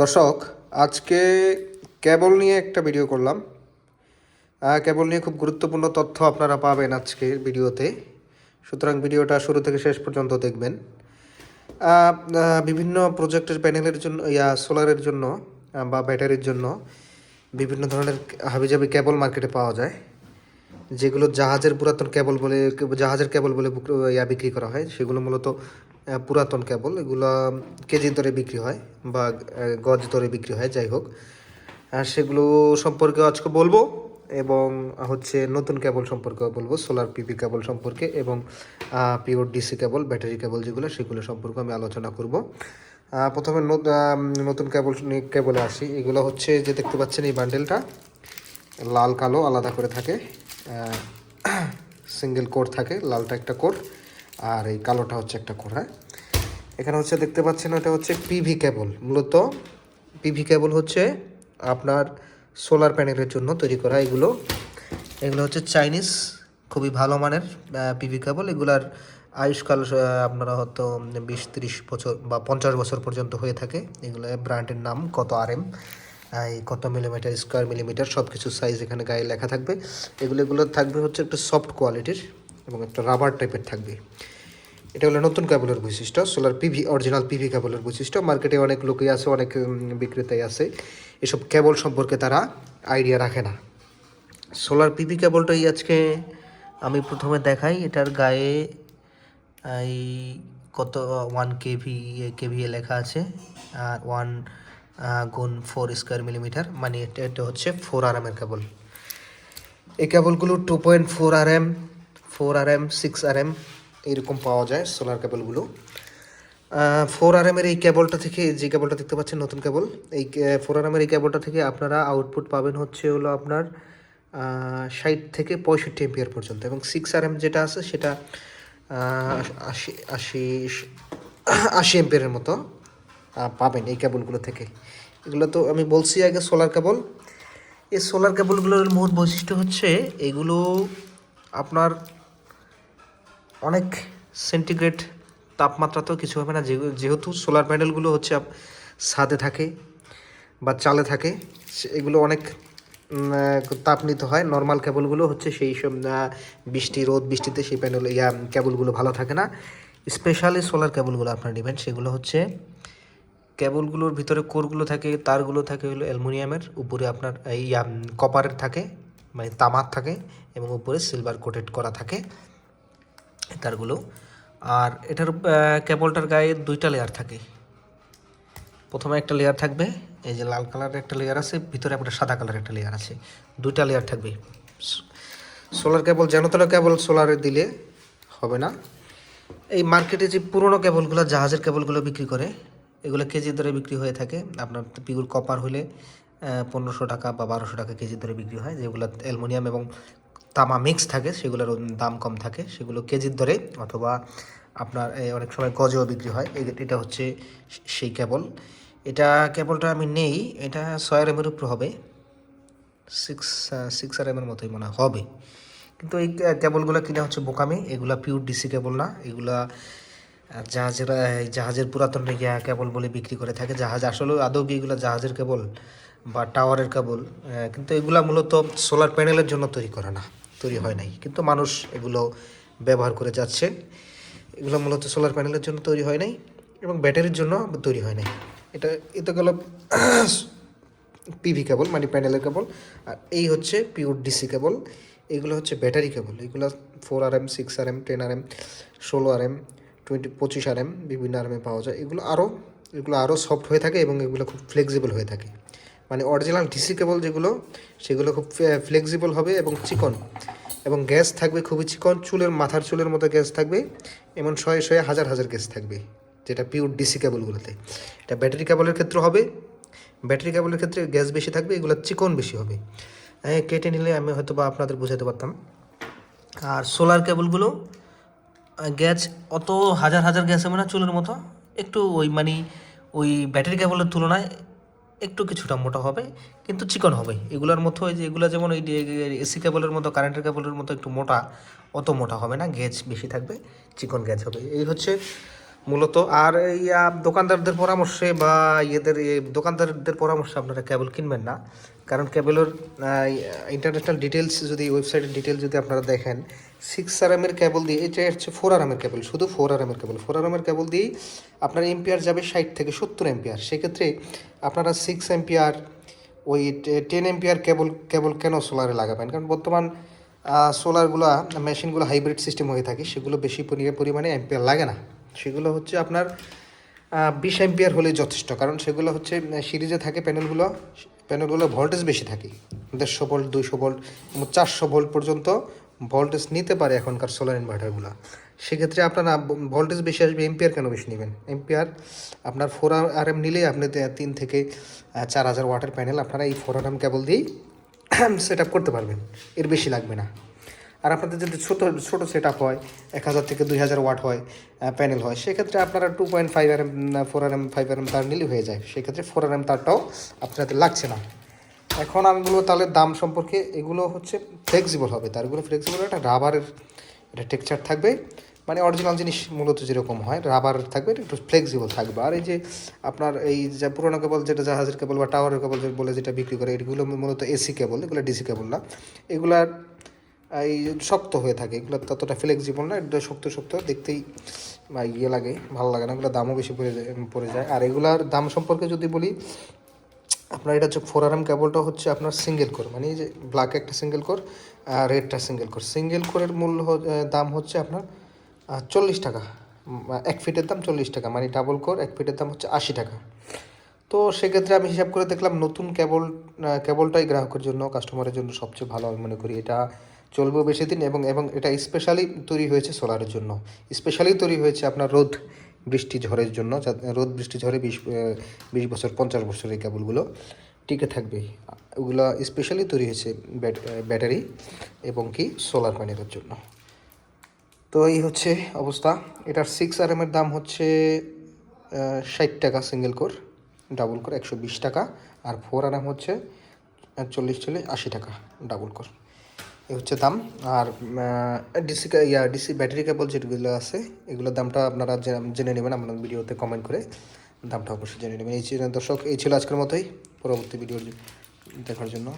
দর্শক, আজকে কেবল নিয়ে একটা ভিডিও করলাম। কেবল নিয়ে খুব গুরুত্বপূর্ণ তথ্য আপনারা পাবেন আজকের ভিডিওতে। সুতরাং ভিডিওটা শুরু থেকে শেষ পর্যন্ত দেখবেন। বিভিন্ন প্রজেক্টের প্যানেলের জন্য, ইয়া সোলারের জন্য বা ব্যাটারির জন্য বিভিন্ন ধরনের হাবিজাবি কেবল মার্কেটে পাওয়া যায়। যেগুলো জাহাজের পুরাতন কেবল বলে, জাহাজের কেবল বলে, ইয়া, বিক্রি করা হয়। সেগুলো মূলত পুরাতন কেবল, এগুলো কেজি দরে বিক্রি হয় বা গজ দরে বিক্রি হয়, যাই হোক। আর সেগুলো সম্পর্কে আজকে বলব এবং হচ্ছে নতুন কেবল সম্পর্কে বলব, সোলার পিপি কেবল সম্পর্কে এবং pure DC cable, battery cable যেগুলো, সেগুলো সম্পর্কে আমি আলোচনা করব। প্রথমে নত- নতুন কেবল কেবলে আসি। এগুলো হচ্ছে যে দেখতে পাচ্ছেন এই বান্ডেলটা, লাল কালো আলাদা করে থাকে সিঙ্গেল কোড থাকে, লালটা একটা কোড আর এই কালোটা হচ্ছে একটা কোড। এখানে হচ্ছে দেখতে পাচ্ছেন এটা হচ্ছে পিভি কেবল মূলত পিভি কেবল হচ্ছে আপনার সোলার প্যানেলের জন্য তৈরি করা এগুলো। এগুলো হচ্ছে চাইনিজ খুবই ভালো মানের পিভি কেবল এগুলার আয়ুষ্কাল আপনারা হয়তো বিশ, তিরিশ বছর বা পঞ্চাশ বছর পর্যন্ত হয়ে থাকে। এগুলো ব্র্যান্ডের নাম কত আর এম এই কত মিলিমিটার স্কোয়ার মিলিমিটার সব কিছু সাইজ এখানে গায়ে লেখা থাকবে। এগুলো এগুলো থাকবে হচ্ছে একটু সফট কোয়ালিটির এবং একটা রাবার টাইপের থাকবে। এটা হলো নতুন কেবলের বৈশিষ্ট্য, সোলার পিভি অরিজিনাল পিভি কেবলের বৈশিষ্ট্য। মার্কেটে অনেক লোকই আছে, অনেক বিক্রেতাই আছে। এসব কেবল সম্পর্কে তারা আইডিয়া রাখে না। সোলার পিভি কেবলটাই আজকে আমি প্রথমে দেখাই। এটার গায়ে, এই, কত ওয়ান কেভি কেভিএ লেখা আছে, আর ওয়ান গুণ ফোর স্কোয়ার মিলিমিটার মানে এটা হচ্ছে ফোর আর এর কেবল। এই কেবলগুলো two point four R M four R M six R M এরকম পাওয়া যায় সোলার কেবলগুলো। ফোর আর এমের এই কেবলটা থেকে, যে কেবলটা দেখতে পাচ্ছেন, নতুন কেবল, এই ফোর আর এমের এই কেবলটা থেকে আপনারা আউটপুট পাবেন হচ্ছে হলো আপনার ষাট থেকে পঁয়ষট্টি এম্পিয়ার পর্যন্ত এবং সিক্স আর এম যেটা আছে সেটা আশি আশি আশি এম্পিয়ারের মতো পাবেন এই কেবলগুলো থেকে। এগুলো তো আমি বলছি আগে সোলার কেবল। এই সোলার কেবলগুলোর মূল বৈশিষ্ট্য হচ্ছে এগুলো আপনার অনেক সেন্টিগ্রেড তাপমাত্রাতেও কিছু হবে না। যেহেতু- সোলার প্যানেলগুলো হচ্ছে ছাদে থাকে বা চালে থাকে এগুলো অনেক তাপ নিতে হয়। নর্মাল কেবলগুলো হচ্ছে সেই সব বৃষ্টি, রোদ, বৃষ্টিতে সেই প্যানেল ইয়া কেবলগুলো ভালো থাকে না। স্পেশালি সোলার কেবলগুলো আপনার নেবেন সেগুলো হচ্ছে কেবলগুলোর ভিতরে কোরগুলো থাকে, তারগুলো থাকে হলো অ্যালুমিনিয়ামের, উপরে আপনার এই কপারের থাকে মানে তামার থাকে, এবং উপরে সিলভার কোটেড করা থাকে। তারগুলো। আর এটার কেবলটার গায়ে দুইটা লেয়ার থাকে। প্রথমে একটা লেয়ার থাকবে, এই যে লাল কালারের একটা লেয়ার আছে, ভিতরে আপনার সাদা কালারের একটা লেয়ার আছে। দুইটা লেয়ার থাকবে। সোলার কেবল যেন তেন কেবল সোলারে দিলে হবে না। এই মার্কেটে যে পুরোনো কেবলগুলো জাহাজের কেবলগুলো বিক্রি করে, এগুলো কেজি দরে বিক্রি হয়ে থাকে। আপনার পিগুর কপার হলে পনেরোশো টাকা বা বারোশো টাকা কেজি দরে বিক্রি হয়, যেগুলো অ্যালুমিনিয়াম এবং তামা মিক্স থাকে, সেগুলোর দাম কম থাকে। সেগুলো কেজির দরে অথবা আপনার অনেক সময় গজেও বিক্রি হয়। এটা হচ্ছে সেই কেবল। এটা কেবলটা আমি নেই, এটা ছয় আর এমের উপর হবে। সিক্স সিক্স আর এমের মতোই মনে হবে। কিন্তু এই কেবলগুলো কিনা হচ্ছে বোকামি। এগুলা পিওর ডিসি কেবল না। এগুলা জাহাজের জাহাজের পুরাতন রেখে কেবল বলে বিক্রি করে থাকে। জাহাজ আসলে আদৌ কি এগুলো জাহাজের কেবল বা টাওয়ারের কেবল? কিন্তু এগুলা মূলত সোলার প্যানেলের জন্য তৈরি করা না। তৈরি হয় নাই। কিন্তু মানুষ এগুলো ব্যবহার করে যাচ্ছে। এগুলো মূলত সোলার প্যানেলের জন্য তৈরি হয় নাই এবং ব্যাটারির জন্য তৈরি হয় নাই। এটা এটা গেল পিভি কেবল মানে প্যানেলের কেবল আর এই হচ্ছে পিওর ডিসি কেবল এগুলো হচ্ছে ব্যাটারি কেবল এগুলো four R M six R M ten R M ষোলো আর এম টোয়েন্টি পঁচিশ আর এম বিভিন্ন আর এমে পাওয়া যায়। এগুলো আরও এগুলো আরও সফট হয়ে থাকে এবং এগুলো খুব ফ্লেক্সিবল হয়ে থাকে। মানে অরিজিনাল ডিসি কেবল যেগুলো, সেগুলো খুব ফ্লেক্সিবল হবে এবং চিকন। এবং গ্যাস থাকবে খুবই চিকন, চুলের মাথার চুলের মতো গ্যাস থাকবে, এমন শয়ে শয়ে হাজার হাজার গ্যাস থাকবে, যেটা পিওর ডিসি কেবলগুলোতে এটা ব্যাটারি কেবলের ক্ষেত্রে হবে ব্যাটারি কেবলের ক্ষেত্রে গ্যাস বেশি থাকবে, এগুলো চিকন বেশি হবে। হ্যাঁ কেটে নিলে আমি হয়তো বা আপনাদের বোঝাতে পারতাম। আর সোলার কেবলগুলো গ্যাস অত হাজার হাজার গ্যাস হবে না চুলের মতো, একটু ওই মানে ওই ব্যাটারি কেবলের তুলনায় একটু কিছুটা মোটা হবে, কিন্তু চিকন হবে। এগুলোর মতো ওই যে, এগুলো যেমন ওই এসি কেবলের মতো, কারেন্টের কেবলের মতো একটু মোটা, অত মোটা হবে না গ্যাস বেশি থাকবে, চিকন গ্যাস হবে। এই হচ্ছে মূলত। আর এই দোকানদারদের পরামর্শে বা ইয়েদের দোকানদারদের পরামর্শে আপনারা কেবল কিনবেন না। কারণ কেবলের ইন্টারন্যাশনাল ডিটেলস যদি ওয়েবসাইটের ডিটেলস যদি আপনারা দেখেন সিক্স আর এর কেবল দিয়ে, এটা হচ্ছে ফোর আর এর কেবল শুধু ফোর আর এর কেবল ফোর আর এর কেবল দিয়েই আপনার এম্পিয়ার যাবে ষাট থেকে সত্তর এম্পিয়ার সেক্ষেত্রে আপনারা সিক্স এম্পিয়ার ওই টেন এম্পিয়ার কেবল কেবল কেন সোলারে লাগাবেন? কারণ বর্তমান সোলারগুলো মেশিনগুলো হাইব্রিড সিস্টেম হয়ে থাকে, সেগুলো বেশি পরি- পরিমাণে এম্পিয়ার লাগে না। সেগুলো হচ্ছে আপনার বিশ এম্পিয়ার হলেই যথেষ্ট। কারণ সেগুলো হচ্ছে সিরিজে থাকে প্যানেলগুলো প্যানেলগুলো ভোল্টেজ বেশি থাকে। দেড়শো ভোল্ট, দুইশো ভোল্ট চারশো ভোল্ট পর্যন্ত ভোল্টেজ নিতে পারে এখনকার সোলার ইনভার্টারগুলো। সেক্ষেত্রে আপনারা ভোল্টেজ বেশি আসবে এম্পিয়ার কেন বেশি নেবেন? এম্পিয়ার আপনার ফোর আর এম নিলেই আপনি তিন থেকে চার হাজার ওয়াটের প্যানেল আপনারা এই ফোর আর এম কেবল দিয়েই সেট করতে পারবেন। এর বেশি লাগবে না। আর আপনাদের যদি ছোটো ছোটো সেট আপ হয়, এক হাজার থেকে দুই হাজার ওয়াট হয় প্যানেল হয়, সেক্ষেত্রে আপনারা two point five R M four R M five R M তার নিলেই হয়ে যায়। সেক্ষেত্রে ফোর আর এম তারটাও আপনাদের লাগছে না। এখন আমি তাহলে দাম সম্পর্কে এগুলো হচ্ছে ফ্লেক্সিবল হবে। তারগুলো ফ্লেক্সিবল একটা রাবারের এটা টেক্সচার থাকবে। মানে অরিজিনাল জিনিস মূলত যেরকম হয় রাবার থাকবে, একটু ফ্লেক্সিবল থাকবে। আর এই যে আপনার এই যে পুরোনো কেবল যেটা জাহাজের কেবল বা টাওয়ারের কেবল বলে যেটা বিক্রি করে, এগুলো মূলত এসি কেবল এগুলো ডিসি কেবল না। এগুলার এই শক্ত হয়ে থাকে, এগুলো ততটা ফ্লেক্সিবল না এটা শক্ত শক্ত দেখতেই বা ইয়ে লাগে, ভালো লাগে না, এগুলো দামও বেশি পড়ে যায় পড়ে যায়। আর এগুলার দাম সম্পর্কে যদি বলি, আপনার এটা হচ্ছে ফোর এম কেবলটা হচ্ছে আপনার সিঙ্গেল কোর মানে যে ব্ল্যাক একটা সিঙ্গেল কোর আর রেডটা সিঙ্গেল কোর সিঙ্গেল কোরের মূল্য দাম হচ্ছে আপনার চল্লিশ টাকা এক ফিটের দাম চল্লিশ টাকা মানে ডাবল কোর এক ফিটের দাম হচ্ছে আশি টাকা। তো সেক্ষেত্রে আমি হিসাব করে দেখলাম নতুন কেবল কেবলটাই গ্রাহকের জন্য কাস্টমারের জন্য সবচেয়ে ভালো আমি মনে করি। এটা চলবেও বেশি দিন এবং এবং এটা স্পেশালি তৈরি হয়েছে সোলারের জন্য। স্পেশালি তৈরি হয়েছে আপনার রোদ, বৃষ্টি ঝড়ের জন্য রোদ, বৃষ্টি ঝড়ে বিশ বিশ বছর, পঞ্চাশ বছর এই কেবলগুলো টিকে থাকবে। ওগুলো স্পেশালি তৈরি হয়েছে ব্যাট- ব্যাটারি এবং কি সোলার প্যানেলের জন্য। তো এই হচ্ছে অবস্থা। এটার সিক্স আর এমের দাম হচ্ছে ষাট টাকা সিঙ্গেল কোর ডাবল কোর একশো বিশ টাকা, আর ফোর আর এম হচ্ছে, চল্লিশ চল্লিশ আশি টাকা ডাবল কোর এই হচ্ছে দাম। আর ডিসি ইয়া ডিসি ব্যাটারি কেবল যেগুলো আছে, এগুলোর দামটা আপনারা জেনে নেবেন আপনার ভিডিওতে কমেন্ট করে। দামটা অবশ্যই জেনে নেবেন। এই দর্শক, এই ছিল আজকের মতোই। পরবর্তী ভিডিও দেখার জন্য।